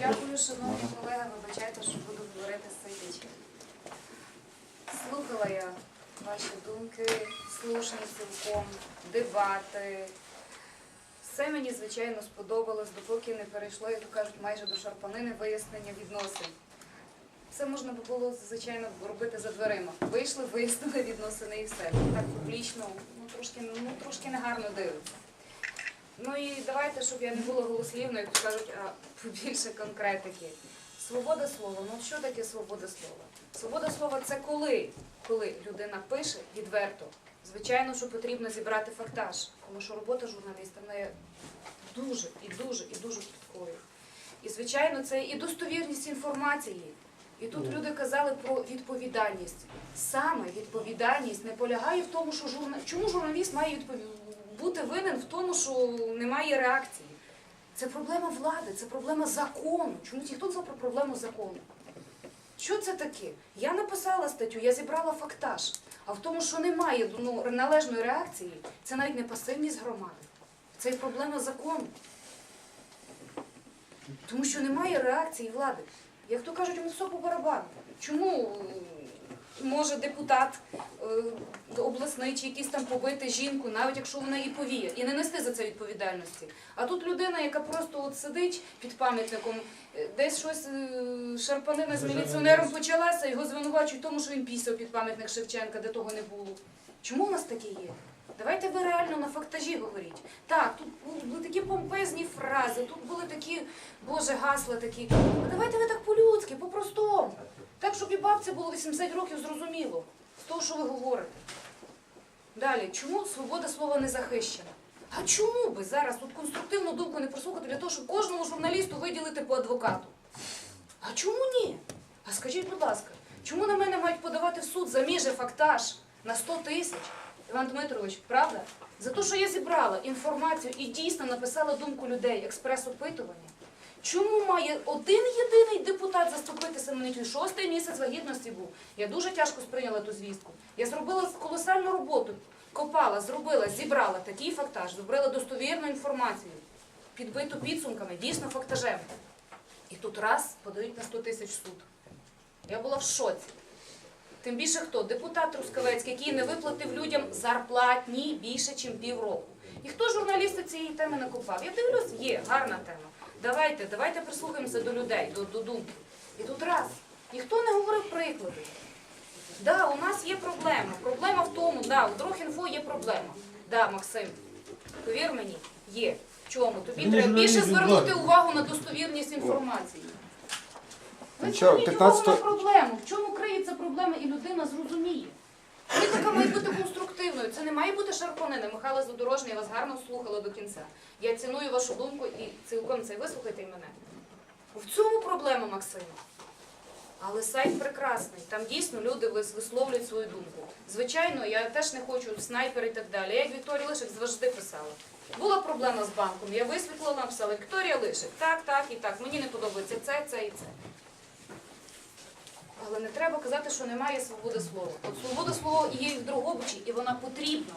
Дякую, шановні колеги. Вибачайте, що буду говорити сидячи. Слухала я ваші думки, слушні цілком, дебати. Все мені, звичайно, сподобалось, допоки не перейшло, як то кажуть, майже до шарпанини вияснення відносин. Все можна би було, звичайно, робити за дверима. Вийшли, вияснили відносини і все. Так публічно, ну трошки, ну, трошки негарно дивиться. Ну і давайте, щоб я не була голослівною, як кажуть, а побільше конкретики. Свобода слова. Ну що таке свобода слова? Свобода слова це коли? Коли людина пише відверто. Звичайно, що потрібно зібрати фактаж, тому що робота журналіста вона є дуже і дуже і дуже круткою. І, звичайно, це і достовірність інформації. І тут люди казали про відповідальність. Саме відповідальність не полягає в тому, що журна... чому журналіст має відпові... бути винен в тому, що немає реакції. Це проблема влади, це проблема закону. Чому ніхто сказав про проблему закону? Що це таке? Я написала статтю, я зібрала фактаж. А в тому, що немає ну, належної реакції, це навіть не пасивність громади. Це і проблема закону. Тому що немає реакції влади. Як то кажуть, йому все по барабану. Чому може депутат е, обласний чи якийсь там побити жінку, навіть якщо вона і повіє, і не нести за це відповідальності? А тут людина, яка просто от сидить під пам'ятником, е, десь щось е, шарпанина з міліціонером почалася, його звинувачують тому, що він пісяв під пам'ятник Шевченка, де того не було. Чому у нас таке є? Давайте ви реально на фактажі говоріть. Так, тут були такі помпезні фрази, тут були такі, боже, гасла такі. А давайте ви так по-людськи, по-простому. Так, щоб і бабці було 80 років зрозуміло з того, що ви говорите. Далі, чому свобода слова не захищена? А чому би зараз тут конструктивну думку не прослухати для того, щоб кожному журналісту виділити по адвокату? А чому ні? А скажіть, будь ласка, чому на мене мають подавати в суд за мій фактаж на 100 тисяч? Іван Дмитрович, правда? За те, що я зібрала інформацію і дійсно написала думку людей, експрес-опитування. Чому має один єдиний депутат заступитися мені? Шостий місяць вагітності був. Я дуже тяжко сприйняла ту звістку. Я зробила колосальну роботу. Копала, зробила, зібрала такий фактаж, зробила достовірну інформацію, підбиту підсумками, дійсно фактажем. І тут раз подають на 100 тисяч суд. Я була в шоці. Тим більше хто? Депутат Трускавецький, який не виплатив людям зарплатні більше, ніж півроку. І хто журналісти цієї теми накопав? Я дивлюсь, є гарна тема. Давайте, давайте прислухаємося до людей, до, до думки. І тут раз. Ніхто не говорив приклади. Да, у нас є проблема. Проблема в тому, да, у Дрохінфо є проблема. Да, Максим, повір мені, є. В чому? Тобі треба більше звернути увагу на достовірність інформації. Ви зверніть увагу 15 на проблему. В чому криється проблема, і людина зрозуміє. Критика має бути конструктивною. Це не має бути шарпанина. Михайло Задорожний, я вас гарно слухала до кінця. Я ціную вашу думку і цілком це вислухайте й мене. В цьому проблема, Максима. Але сайт прекрасний. Там дійсно люди висловлюють свою думку. Звичайно, я теж не хочу снайпер і так далі. Я як Вікторія Лишик завжди писала. Була проблема з банком, я висвітлила, написала Вікторія Лишик, так, так і так. Мені не подобається це, це і це. Але не треба казати, що немає свободи слова. От свобода слова є в Дрогобичі, і вона потрібна.